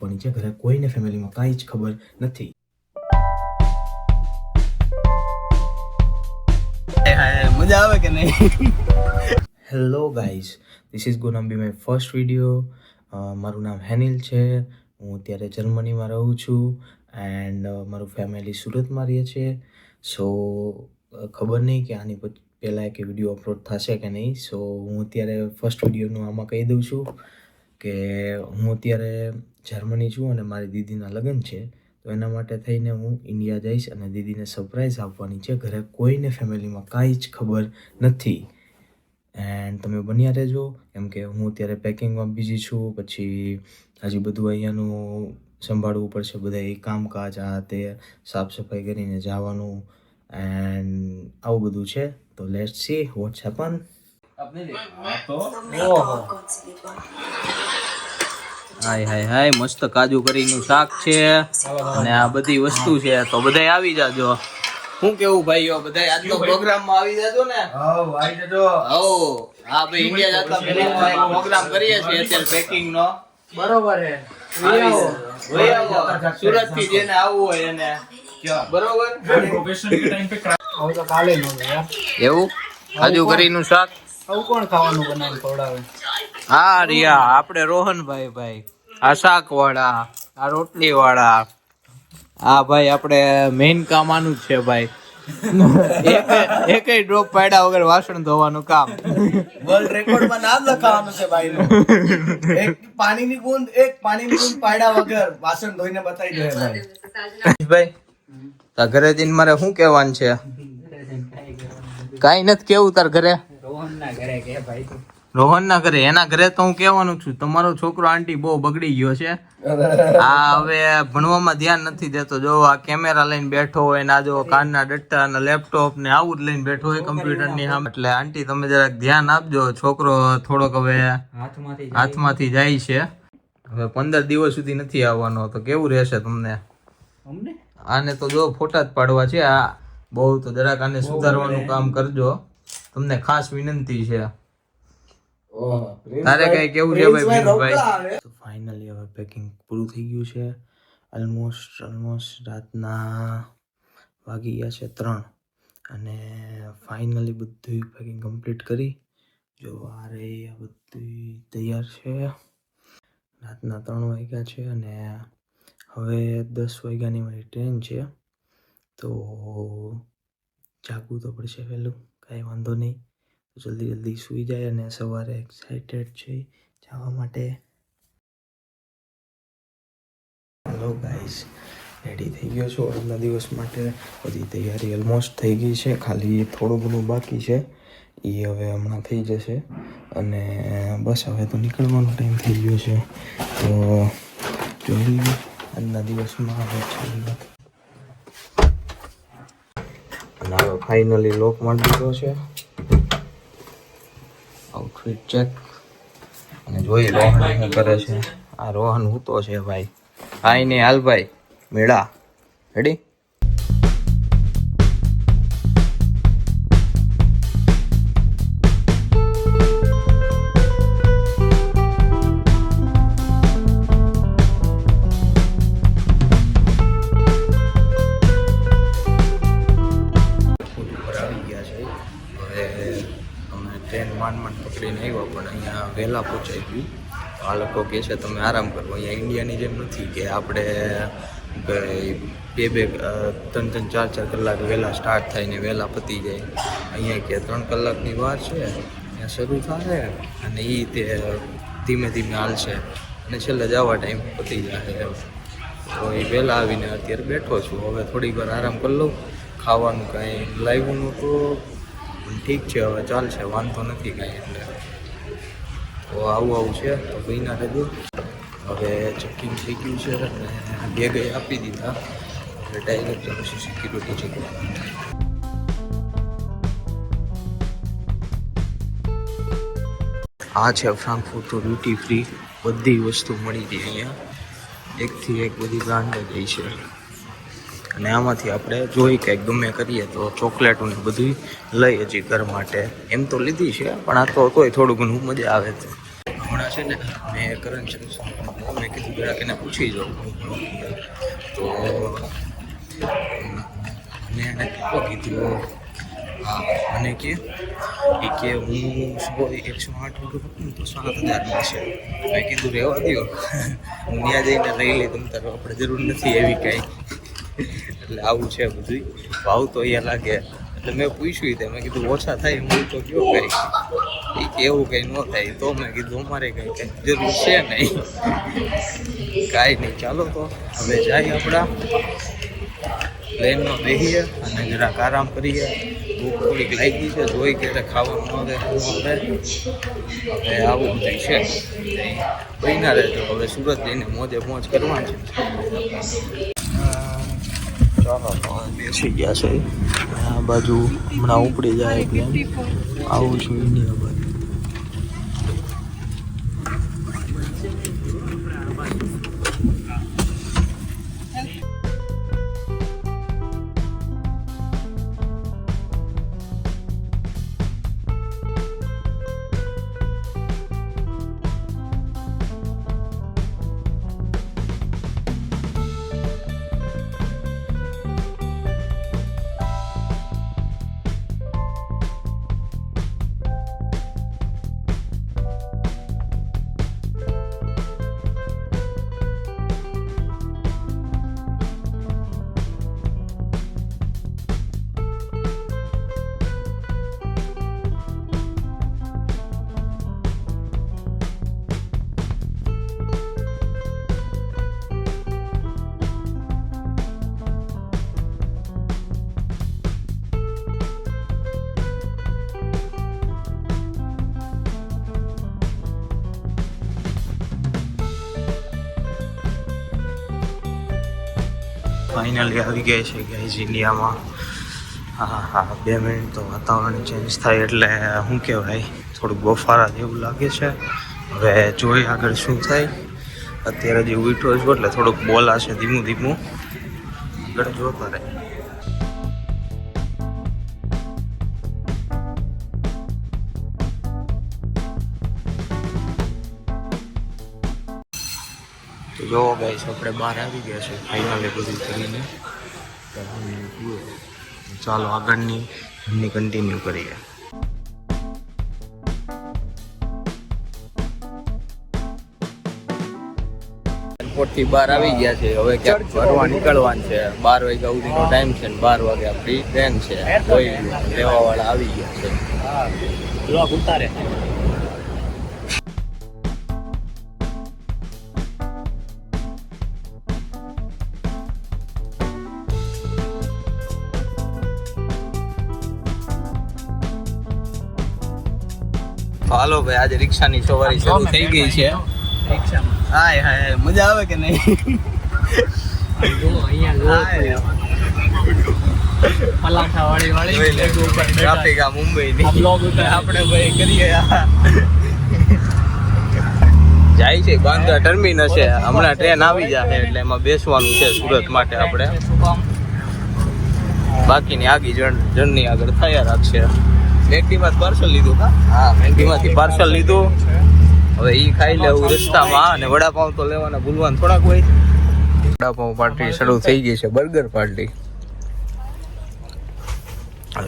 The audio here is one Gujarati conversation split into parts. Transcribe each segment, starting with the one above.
પણ જે ઘરે કોઈને ફેમિલીમાં કાંઈ જ ખબર નથી. મજા આવે કે નહીં? Hello guys this is gonna be my first video મારું નામ હેનિલ છે. હું અત્યારે જર્મનીમાં રહું છું એન્ડ મારું ફેમિલી સુરતમાં રહે છે. સો ખબર નહીં કે આની પહેલાં એક વીડિયો અપલોડ થશે કે નહીં. સો હું અત્યારે ફર્સ્ટ વિડીયોનું આમાં કહી દઉં છું. કે હું અત્યારે જર્મની છું અને મારી દીદીના લગ્ન છે તો એના માટે થઈને હું ઇન્ડિયા જઈશ અને દીદીને સરપ્રાઈઝ આપવાની છે. ઘરે કોઈને ફેમિલીમાં કાંઈ જ ખબર નથી. એન્ડ તમે બન્યા રહેજો. કેમ કે હું અત્યારે પેકિંગમાં બિઝી છું પછી હજી બધું અહીંયાનું સંભાળવું પડશે બધા એ કામકાજ આ તે સાફ સફાઈ કરીને જવાનું એન્ડ આવું બધું છે. તો let see what's happen hi hi hi મસ્ત કાજુ કરીનું શાક છે. અને આ બધી વસ્તુ છે. તો બધાય આવી જાજો. શું કેવું ભાઈઓ? બધાય આજનો પ્રોગ્રામમાં આવી જાજો ને? હવ આવી જાજો. હો હા ભાઈ ઇન્ડિયા જતા પહેલા પ્રોગ્રામ કરીએ છીએ અત્યારે પેકિંગ નો બરોબર હે. સુરતથી જેને આવવું હોય એને. બરોબર? હવે તો કાલે નો યાર એવું? કાજુ કરીનું શાક? આવું કોણ ખાવાનું બનાવીને ખવડાવે? હા રિયા આપણે રોહનભાઈ ભાઈ. આ શાક વાળા આ રોટલી વાળા હા ભાઈ આપણે મેઇન કામ આનું જ છે ભાઈ. એક એકય ડ્રોપ પાડ્યા વગર વાસણ ધોવાનું કામ. વર્લ્ડ રેકોર્ડમાં નામ લખાવાનું છે ભાઈ એક પાણીની બૂંદ એક પાણીની બૂંદ પાડ્યા વગર વાસણ ધોઈને બતાવી દે ભાઈ. ભાઈ તા ઘરે જઈને મારે શું કહેવાનું છે? કાઈ નથી કેવું તાર ઘરે? રોહન ના ઘરે? એના ઘરે તો હું કહેવાનું છું તમારો છોકરો આંટી બહુ બગડી ગયો છે. આ હવે ભણવામાં ધ્યાન નથી દેતો. જો આ કેમેરા લઈને બેઠો હોય ને આ જો કાનના ડટ્ટા અને લેપટોપ ને આવું જ લઈને બેઠો હોય કમ્પ્યુટરની સામે. એટલે આંટી તમે જરાક ધ્યાન આપજો છોકરો થોડોક હવે હાથમાંથી હાથમાંથી જાય છે. હવે પંદર દિવસ સુધી નથી આવવાનો. તો કેવું રહેશે તમને? આને તો જો ફોટા જ પાડવા છે. આ બહુ તો જરાક આને સુધારવાનું કામ કરજો. તમને ખાસ વિનંતી છે. તારે કઈ કેવું છે ભાઈ ભાઈ તો ફાઇનલી હવે પેકિંગ પૂરું થઈ ગયું છે. ઓલમોસ્ટ ઓલમોસ્ટ રાતના વાગી ગયા છે ત્રણ. અને ફાઇનલી બધું પેકિંગ કમ્પ્લીટ કરી. જો આ રહી આ બધું તૈયાર છે. રાતના ત્રણ વાગ્યા છે અને હવે દસ વાગ્યાની મારી ટ્રેન છે. તો જાગવું તો પડશે વહેલું. કાંઈ વાંધો નહીં. તો જલ્દી જલ્દી સૂઈ જાય અને સવારે એક્સાઇટેડ છે જવા માટે. હેલો ગાઈસ રેડી થઈ ગયો છું. આજના દિવસ માટે બધી તૈયારી ઓલમોસ્ટ થઈ ગઈ છે. ખાલી થોડું ઘણું બાકી છે. એ હવે હમણાં થઈ જશે. અને બસ હવે તો નીકળવાનો ટાઈમ થઈ ગયો છે. તો જોઈ લઈએ આજના દિવસમાં હવે વાત અને હવે ફાઇનલી લોક મળી દીધો છે. આઉટફિટ ચેક અને જોઈ રોહન શું કરે છે. આ રોહન હૂતો છે ભાઈ. હાઈ ને હાલ ભાઈ. મેળા. રેડી માંડ માંડ પકડીને આવ્યો, પણ અહીંયા વહેલા પહોંચાઈ ગયું. આ લોકો કહે છે, તમે આરામ કરો, અહીંયા ઇન્ડિયાની જેમ નથી કે આપણે બે બે ત્રણ ત્રણ ચાર ચાર કલાક વહેલા સ્ટાર્ટ થાય ને વહેલા પતી જાય. અહીંયા કે ત્રણ કલાકની વાર છે અહીંયા શરૂ થાય અને એ તે ધીમે ધીમે હાલશે અને છેલ્લે જવા ટાઈમ પતી જાય તો એ વહેલા આવીને અત્યારે બેઠો છું. હવે થોડીક વાર આરામ કરી લઉં. ખાવાનું કાંઈ લાવ્યું નહોતું. ઠીક છે, હવે ચાલશે, વાંધો નથી કાંઈ એટલે. તો આવું આવું છે, તો ભાઈના રહેજો હવે ચેકિંગ થઈ ગયું છે અને બે ગઈ આપી દીધા. એટલે ડાયરેક્ટ પછી સિક્યુરિટી ચેક આ છે ફ્રાન્કફુટ ડ્યુટી ફ્રી બધી વસ્તુ મળી જાય અહીંયા. એકથી એક બધી બ્રાન્ડ જ છે. અને આમાંથી આપણે જોઈ કંઈક ગમે કરીએ તો ચોકલેટો ને બધું લઈ હજી ઘર માટે. એમ તો લીધી છે, પણ આ તો તોય થોડું ઘણું મજા આવે છે. હમણાં છે ને મેં કરંટ મેં કીધું જરાક એને પૂછી જાઉં. તો મેં એને કીધું? હા, મને કે, એ કે હું એકસો આઠ રૂપિયા તો સાત હજાર છે. મેં કીધું રહેવા દો હું ત્યાં જઈને લઈ લઈ તમ તારો આપણે જરૂર નથી એવી કાંઈ. એટલે આવું છે બધું ભાવ તો અહીંયા લાગે. એટલે મેં પૂછ્યું તે, મેં કીધું, ઓછા થાય, હું તો કયો કંઈ એ એવું કંઈ ન થાય, તો મેં કીધું, અમારે કંઈ કંઈ જરૂર છે નહીં. કાંઈ નહીં, ચાલો તો, હવે જાય આપણા. પ્લેનમાં બેસીએ અને જરાક આરામ કરીએ. ભૂખ થોડીક લાગી છે, જોઈ ક્યારે ખાવાનું આવે શું આવે હવે આવું બધું છે બન્યા રહેજો હવે સુરત જઈને મોજે મોજ કરવાની છે. બેસી છે. આ બાજુ હમણાં ઉપડી જાય એટલે આવું છું. ફાઇનલી આવી ગઈ છે ગાઈઝ ઇન્ડિયામાં હા હા, બે મિનિટ તો વાતાવરણ ચેન્જ થાય એટલે શું કહેવાય, થોડુંક બફારા જેવું લાગે છે. હવે જોઈ આગળ શું થાય. અત્યારે જે ઉઠો છું એટલે થોડુંક બોલાશે ધીમું ધીમું. આગળ જોતા રહે. તો જોવો ગાઈશ આપણે બહાર આવી ગયા છે ફાઇનલે બધું કરીને. ચાલો આગળની એમની કન્ટિન્યુ કરીએ. એરપોર્ટથી બહાર આવી ગયા છે હવે ક્યાંક ફરવા નીકળવાનું છે. બાર વાગ્યા સુધીનો ટાઈમ છે ને બાર વાગ્યા આપણી ટ્રેન છે. કોઈ લેવાવાળા આવી ગયા છે. ઉતારે. હાલો ભાઈ આજે રિક્ષાની સવારી શરૂ થઈ ગઈ છે. હાય હાય મજા આવે કે નહીં? ટ્રાફિક આ મુંબઈ આપણે ભાઈ કરીએ. જાય છે બાંદ્રા ટર્મિનસ છે. હમણાં ટ્રેન આવી જશે એટલે એમાં બેસવાનું છે સુરત માટે આપણે. બાકીની આગી જર્ની આગળ થયા રાખશે. મેકડીમાં પાર્સલ લીધું કા? હા મેકડીમાંથી પાર્સલ લીધું. હવે એ ખાઈ લેવું રસ્તામાં અને વડાપાઉં તો લેવાના ભૂલવાનું થોડાક હોય. વડાપાઉં પાર્ટી શરૂ થઈ ગઈ છે બર્ગર પાર્ટી.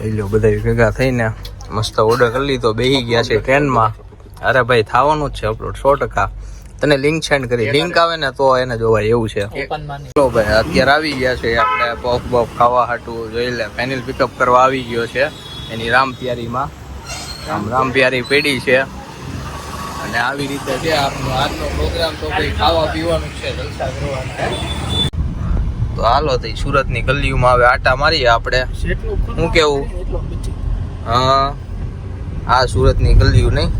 એ લો બધા ભેગા થઈને મસ્ત ઓર્ડર કરી લીધો બેહી ગયા છે ટ્રેનમાં. અરે ભાઈ થવાનું જ છે અપલોડ સો ટકા. તને લિંક સેન્ડ કરી. લિંક આવે ને તો એને જોવાય એવું છે. ચલો ભાઈ અત્યારે આવી ગયા છે આપણે પફ બોક ખાવા હાટું જોઈ લે. પેનલ પિકઅપ કરવા આવી ગયો છે. એની રામ પ્યારીમાં આમ રામ પ્યારી પેઢી છે. અને આવી રીતે છે આપનો આજનો પ્રોગ્રામ તો ભાઈ ખાવા પીવાનું છે જલસા કરવાના તો હાલો તો સુરતની ગલીઓમાં હવે આટા મારીએ આપણે. હું કેવું? હા. આ સુરતની ગલીઓ નહીં.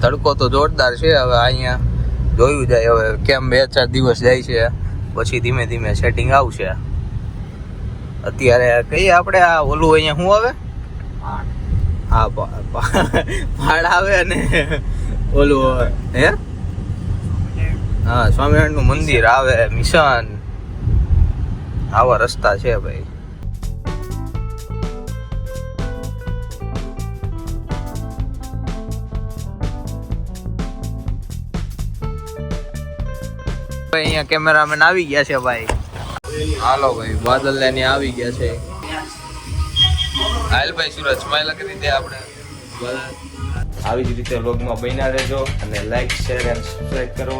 તડકો તો જોરદાર છે હવે અહીંયા. જોયું જાય હવે કેમ બે ચાર દિવસ જાય છે. પછી ધીમે ધીમે સેટિંગ આવશે. અત્યારે કઈ આપણે આ ઓલું અહીંયા શું આવે? હા પહાડ આવે અને ઓલું હે? હા સ્વામિનારાયણનું મંદિર આવે મિશન. આવા રસ્તા છે ભાઈ અહીંયા કેમેરામેન આવી ગયા છે ભાઈ. હાલો ભાઈ બાદલ ને આવી ગયા છે. હાલ ભાઈ સુરજ સ્માઈલ કરી દે આપણે. આવી જ રીતે વ્લોગમાં બન્યા રહેજો અને લાઈક શેર એન્ડ સબસ્ક્રાઈબ કરો.